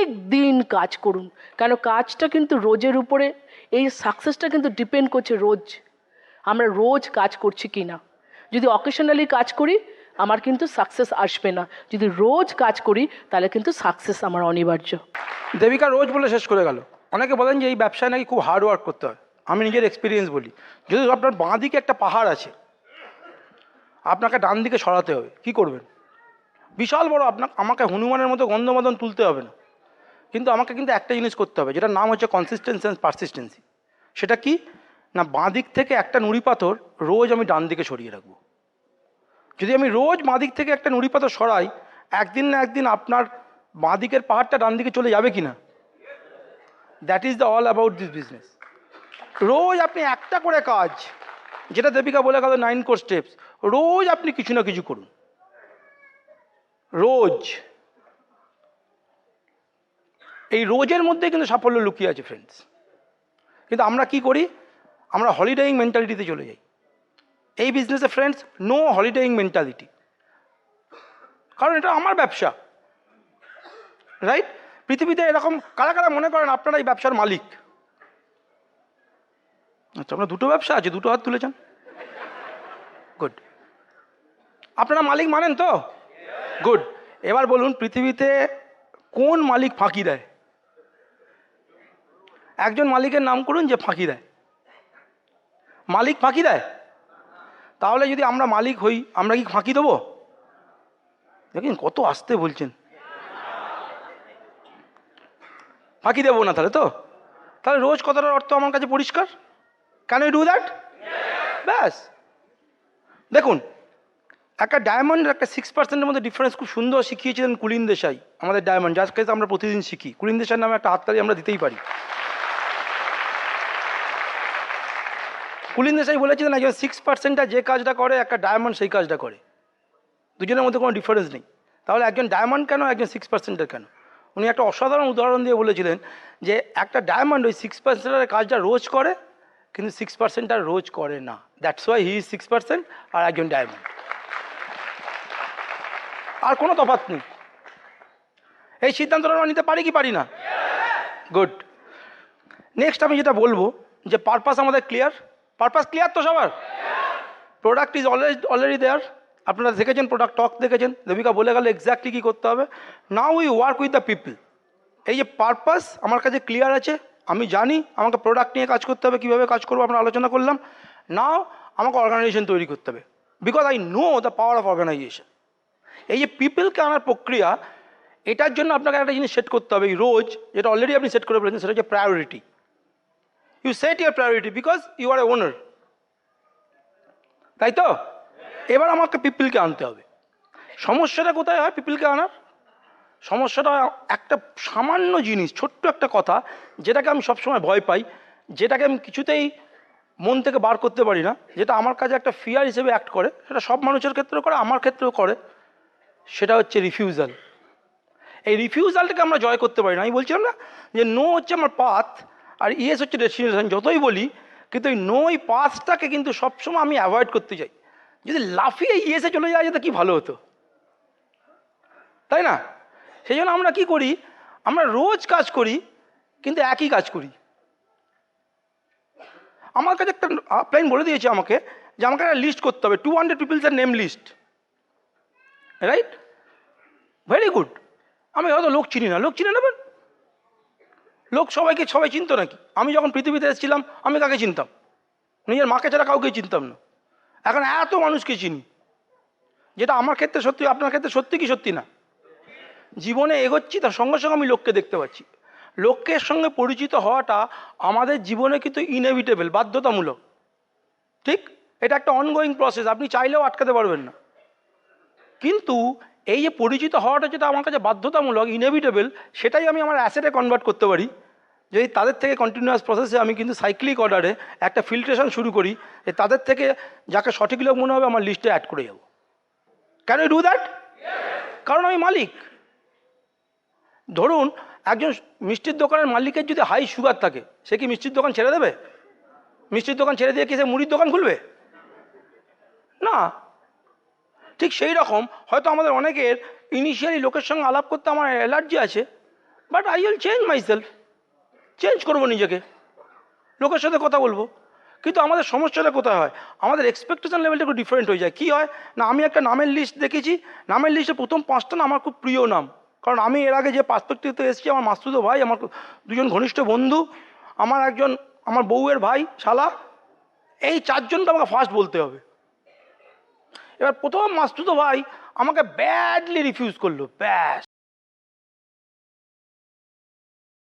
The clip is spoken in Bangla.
প্রত্যেক দিন কাজ করুন। কেন কাজটা কিন্তু রোজের উপরে, এই সাকসেসটা কিন্তু ডিপেন্ড করছে রোজ। আমরা রোজ কাজ করছি কি না যদি অকেশনালি কাজ করি, আমার কিন্তু সাকসেস আসবে না। যদি রোজ কাজ করি, তাহলে কিন্তু সাকসেস আমার অনিবার্য। দেবিকা রোজ বলে শেষ করে গেল। অনেকে বলেন যে এই ব্যবসায় নাকি খুব হার্ড ওয়ার্ক করতে হয়। আমি নিজের এক্সপিরিয়েন্স বলি। যদি আপনার বাঁ দিকে একটা পাহাড় আছে, আপনাকে ডান দিকে সরাতে হবে। কি করবেন? বিশাল বড় আপনার আমাকে হনুমানের মতো গন্ধমদন তুলতে হবে না। কিন্তু আমাকে কিন্তু একটা জিনিস করতে হবে, যেটার নাম হচ্ছে কনসিস্টেন্সি অ্যান্ড পারসিস্টেন্সি সেটা কি? না, বাঁ দিক থেকে একটা নুড়ি পাথর রোজ আমি ডান দিকে সরিয়ে রাখব। যদি আমি রোজ বাঁ দিক থেকে একটা নুড়ি পাথর সরাই, একদিন না একদিন আপনার বাঁ দিকের পাহাড়টা ডান দিকে চলে যাবে কি না that is the all about this business রোজ আপনি একটা করে কাজ, যেটা দেবিকা বলে গেল নাইন কোর স্টেপস রোজ আপনি কিছু না কিছু করুন। রোজ। এই রোজের মধ্যে কিন্তু সাফল্য লুকিয়ে আছে ফ্রেন্ডস কিন্তু আমরা কি করি? আমরা হলিডেইং মেন্টালিটিতে চলে যাই। এই বিজনেসে ফ্রেন্ডস নো হলিডেইং মেন্টালিটি কারণ এটা আমার ব্যবসা। রাইট পৃথিবীতে এরকম কারা কারা মনে করেন আপনারা এই ব্যবসার মালিক? আচ্ছা আপনার দুটো ব্যবসা আছে, দুটো হাত তুলেছেন? গুড আপনারা মালিক মানেন তো? গুড এবার বলুন, পৃথিবীতে কোন মালিক ফাঁকি দেয়? একজন মালিকের নাম করুন যে ফাঁকি দেয়। মালিক ফাঁকি দেয়? তাহলে যদি আমরা মালিক হই আমরা কি ফাঁকি দেবো? দেখেন কত আসতে বলছেন। ফাঁকি দেবো না তাহলে তো? তাহলে রোজ কথাটার অর্থ আমার কাছে পরিষ্কার? ক্যান ইউ ডু দ্যাট ব্যাস। দেখুন একটা ডায়মন্ড একটা সিক্স পার্সেন্টের মধ্যে ডিফারেন্স খুব সুন্দর শিখিয়েছিলেন কুলিন দেশাই আমাদের ডায়মন্ড যার কাছে আমরা প্রতিদিন শিখি। কুলিন দেশাই নামে একটা হাততালি আমরা দিতেই পারি। কুলিন দেশাই বলেছিলেন একজন সিক্স পার্সেন্টটা যে কাজটা করে, একটা ডায়মন্ড সেই কাজটা করে। দুজনের মধ্যে কোনো ডিফারেন্স নেই। তাহলে একজন ডায়মন্ড কেন, একজন সিক্স পার্সেন্টের কেন? উনি একটা অসাধারণ উদাহরণ দিয়ে বলেছিলেন যে একটা ডায়মন্ড ওই সিক্স পার্সেন্টের কাজটা রোজ করে, কিন্তু সিক্স পার্সেন্টটা রোজ করে না। That's why he is six percent আর একজন ডায়মন্ড আর কোনো তফাৎ নেই। এই সিদ্ধান্তটা আমরা নিতে পারি কি পারি না? গুড নেক্সট আমি যেটা বলব, যে পারপাস আমাদের ক্লিয়ার পারপাস ক্লিয়ার তো সবার? Product is already already there আপনারা দেখেছেন প্রোডাক্ট টক দেখেছেন। দেবিকা বলে গেলে এক্স্যাক্টলি কী করতে হবে। Now we work with the people এই যে পারপাস আমার কাছে ক্লিয়ার আছে, আমি জানি আমাকে প্রোডাক্ট নিয়ে কাজ করতে হবে, কীভাবে কাজ করব আমরা আলোচনা করলাম। নাও আমাকে অর্গানাইজেশন তৈরি করতে হবে। Because I know the power of organisation এই যে পিপলকে আনার প্রক্রিয়া, এটার জন্য আপনাকে একটা জিনিস সেট করতে হবে। রোজ, যেটা অলরেডি আপনি সেট করে ফেলেছেন, সেটা হচ্ছে priority you set your priority because you are a owner তাই তো? এবার আমাকে পিপলকে আনতে হবে। সমস্যাটা কোথায় হয় পিপলকে আনার? সমস্যাটা একটা সামান্য জিনিস, ছোট্ট একটা কথা, যেটাকে আমি সবসময় ভয় পাই, যেটাকে আমি কিছুতেই মন থেকে বার করতে পারি না, যেটা আমার কাছে একটা ফিয়ার হিসেবে অ্যাক্ট করে, সেটা সব মানুষের ক্ষেত্রেও করে, আমার ক্ষেত্রেও করে, সেটা হচ্ছে রিফিউজাল এই রিফিউজালটাকে আমরা জয় করতে পারি না। আমি বলছিলাম না যে নো হচ্ছে আমার পাথ আর ইয়েস হচ্ছে ডেস্টিনেশন যতই বলি, কিন্তু ওই নো এই পাথটাকে কিন্তু সবসময় আমি অ্যাভয়েড করতে চাই। যদি লাফিয়ে ইয়েসে চলে যাওয়া যেত কী ভালো হতো? তাই না? সেই জন্য আমরা কি করি, আমরা রোজ কাজ করি, কিন্তু একই কাজ করি। আমার কাছে একটা প্ল্যান বলে দিয়েছে আমাকে, যে আমাকে একটা লিস্ট করতে হবে two hundred পিপলসের name list right very good আমি হয়তো লোক চিনি না, লোক চিনে নেবেন লোক সবাইকে, সবাই চিনতো নাকি? আমি যখন পৃথিবীতে এসেছিলাম, আমি কাকে চিনতাম? নিজের মাকে ছাড়া কাউকে চিনতাম না। এখন এত মানুষকে চিনি, যেটা আমার ক্ষেত্রে সত্যি, আপনার ক্ষেত্রে সত্যি কি সত্যি না? জীবনে এগোচ্ছি, তার সঙ্গে সঙ্গে আমি লোককে দেখতে পাচ্ছি। লোকের সঙ্গে পরিচিত হওয়াটা আমাদের জীবনে কিন্তু ইনএভিটেবল বাধ্যতামূলক। ঠিক? এটা একটা অনগোয়িং প্রসেস আপনি চাইলেও আটকাতে পারবেন না। কিন্তু এই যে পরিচিত হওয়াটা যেটা আমার কাছে বাধ্যতামূলক ইনএভিটেবল সেটাই আমি আমার অ্যাসেটে কনভার্ট করতে পারি। যদি তাদের থেকে কন্টিনিউয়াস প্রসেসে আমি কিন্তু সাইক্লিক অর্ডারে একটা ফিল্ট্রেশন শুরু করি যে তাদের থেকে যাকে সঠিক লোক মনে হবে আমার লিস্টে অ্যাড করে যাব। ক্যান ইউ ডু দ্যাট কারণ আমি মালিক। ধরুন একজন মিষ্টির দোকানের মালিকের যদি হাই সুগার থাকে সে কি মিষ্টির দোকান ছেড়ে দেবে? মিষ্টির দোকান ছেড়ে দিয়ে কি সে মুড়ির দোকান খুলবে? না। ঠিক সেই রকম হয়তো আমাদের অনেকের ইনিশিয়ালি লোকের সঙ্গে আলাপ করতে আমার অ্যালার্জি আছে but I will change myself change করব নিজেকে। লোকের সাথে কথা বলব, কিন্তু আমাদের সমস্যাটা কোথায় হয়? আমাদের এক্সপেকটেশন লেভেলটা একটু ডিফারেন্ট হয়ে যায়। কী হয়? না, আমি একটা নামের লিস্ট দেখেছি। নামের লিস্টে প্রথম পাঁচটা না আমার খুব প্রিয় নাম। কারণ আমি এর আগে যে পার্সপেক্টিভতে এসেছি, আমার মাস্তুতো ভাই, আমার দুজন ঘনিষ্ঠ বন্ধু, আমার একজন, আমার বউয়ের ভাই, শালা, এই চারজনটা আমাকে ফার্স্ট বলতে হবে। এবার প্রথম মাস্তুতো ভাই আমাকে ব্যাডলি রিফিউজ করল ব্যাস।